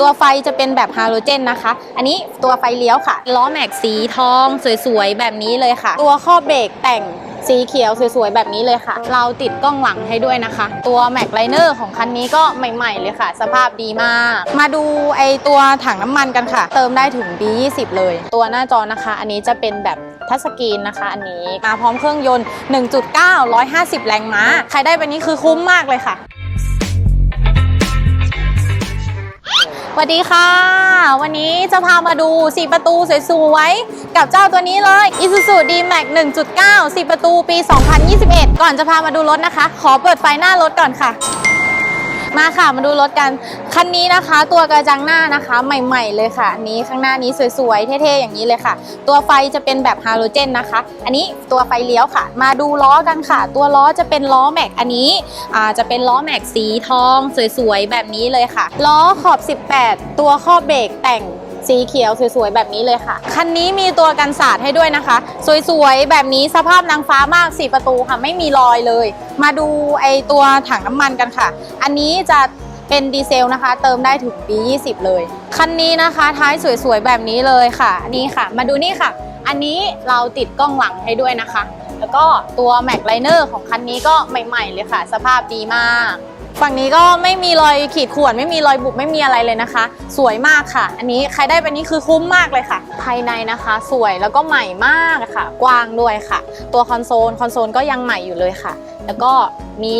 ตัวไฟจะเป็นแบบฮาโลเจนนะคะ อันนี้ตัวไฟเลี้ยวค่ะ ล้อแม็กสีทองสวยๆ แบบนี้เลยค่ะ ตัวข้อเบรกแต่งสีเขียวสวยๆ แบบนี้เลยค่ะ เราติดกล้องหลังให้ด้วยนะคะ ตัวแม็กไลเนอร์ของคันนี้ก็ใหม่ๆเลยค่ะ สภาพดีมาก มาดูไอตัวถังน้ำมันกันค่ะ เติมได้ถึง B20 เลย ตัวหน้าจอนะคะ อันนี้จะเป็นแบบทัชสกรีนนะคะ อันนี้มาพร้อมเครื่องยนต์ 1.9 150 แรงม้า ใครได้ไปนี้คือคุ้มมากเลยค่ะ วัสดีค่ะ วันนี้จะพามาดู 4 ประตูสวยๆ กับเจ้าตัวนี้เลย Isuzu D-Max 1.9 4 ประตูปี 2021 ก่อนจะพามาดูรถนะคะ ขอเปิดไฟหน้ารถก่อนค่ะ มาค่ะมาดูรถกันคันนี้นะคะ ตัวกระจังหน้านะคะใหม่ๆเลยค่ะอันนี้ข้างหน้านี้สวยๆเท่ๆอย่างนี้เลยค่ะ ตัวไฟจะเป็นแบบฮาโลเจนนะคะ อันนี้ตัวไฟเลี้ยวค่ะ มาดูล้อกันค่ะ ตัวล้อจะเป็นล้อแม็กอันนี้อ่าจะเป็นล้อแม็กสีทอง สวยๆแบบนี้เลยค่ะล้อขอบ 18 ตัวข้อเบรกแต่ง สีเขียวสวยๆแบบนี้เลยค่ะ คันนี้มีตัวกันสาดให้ด้วยนะคะ สวยๆแบบนี้สภาพนางฟ้ามาก 4 ประตูค่ะ ไม่มีรอยเลย มาดูไอตัวถังน้ำมันกันค่ะ อันนี้จะเป็นดีเซลนะคะ เติมได้ถึงปี 20 เลย คันนี้นะคะ ท้ายสวยๆแบบนี้เลยค่ะ นี่ค่ะ มาดูนี่ค่ะ อันนี้เราติดกล้องหลังให้ด้วยนะคะ แล้วก็ตัวแม็กไลเนอร์ของคันนี้ก็ใหม่ ๆ เลยค่ะ สภาพดีมาก ฝั่งนี้ก็ไม่มีรอยขีดข่วนไม่มีรอยบุบไม่มีอะไรเลยนะคะ สวยมากค่ะ อันนี้ใครได้ไปนี้คือคุ้มมากเลยค่ะ ภายในนะคะ สวยแล้วก็ใหม่มากค่ะ กว้างด้วยค่ะ ตัวคอนโซลคอนโซลก็ยังใหม่อยู่เลยค่ะ แล้วก็มี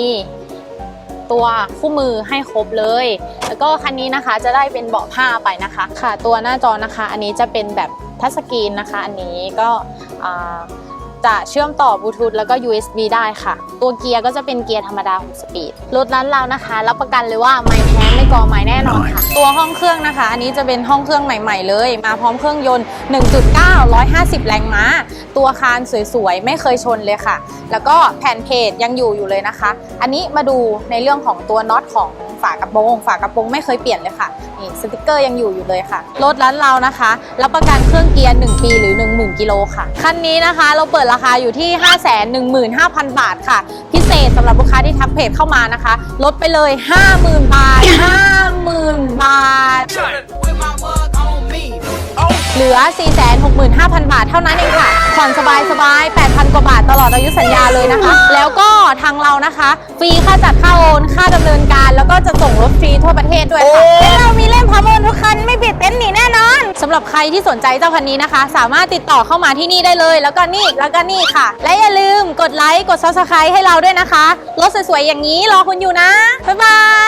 ตัวคู่มือให้ครบเลย แล้วก็คันนี้นะคะจะได้เป็นเบาะผ้าไปนะคะ ค่ะ ตัวหน้าจอนะคะ อันนี้จะเป็นแบบทัชสกรีนนะคะ อันนี้ก็ จะเชื่อมต่อบลูทูธแล้วก็ USB ได้ค่ะ ตัวเกียร์ก็จะเป็นเกียร์ธรรมดา 6 สปีด รถร้านเรานะคะ รับประกันเลยว่าไม่แท้ไม่กอไม่แน่นอนค่ะ ตัวห้องเครื่องนะคะ อันนี้จะเป็นห้องเครื่องใหม่ ๆ เลย มาพร้อมเครื่องยนต์ 1.9 150 แรงม้า ตัวคานสวยๆ ไม่เคยชนเลยค่ะ แล้วก็แผ่นเพจยังอยู่อยู่เลยนะคะ อันนี้มาดูในเรื่องของตัวน็อตของ ฝากระโปรงฝากระโปรงไม่เคยเปลี่ยนเลยค่ะนี่สติกเกอร์ยังอยู่อยู่เลยค่ะ รถร้านเรานะคะรับประกันเครื่องเกียร์1 ปีหรือ 10,000 กิโลค่ะ คันนี้นะคะเราเปิดราคาอยู่ที่ 515,000 บาทค่ะ พิเศษสำหรับลูกค้าที่ทักเพจเข้ามานะคะ ลดไปเลย 50,000 บาท 50,000 บาทเหลือ 465,000 บาทเท่านั้นเองค่ะ ผ่อนสบายสบายๆ8,000 กว่าบาทตลอดอายุสัญญาเลยนะคะ แล้วก็างเรานะคะ ฟรีค่าจัดค่าโอนค่าดำเนินการ แล้วก็จะส่งรถฟรีทั่วประเทศด้วยค่ะและเรามีเล่มพร้อมโอนทุกคันไม่บิดเต็นท์หนีแน่นอนสำหรับใครที่สนใจเจ้าคันนี้นะคะ สามารถติดต่อเข้ามาที่นี่ได้เลย แล้วก็นี่แล้วก็นี่ค่ะ และอย่าลืมกดไลค์กด subscribe ให้เราด้วยนะคะรถสวยๆอย่างนี้รอคุณอยู่นะบ๊ายบาย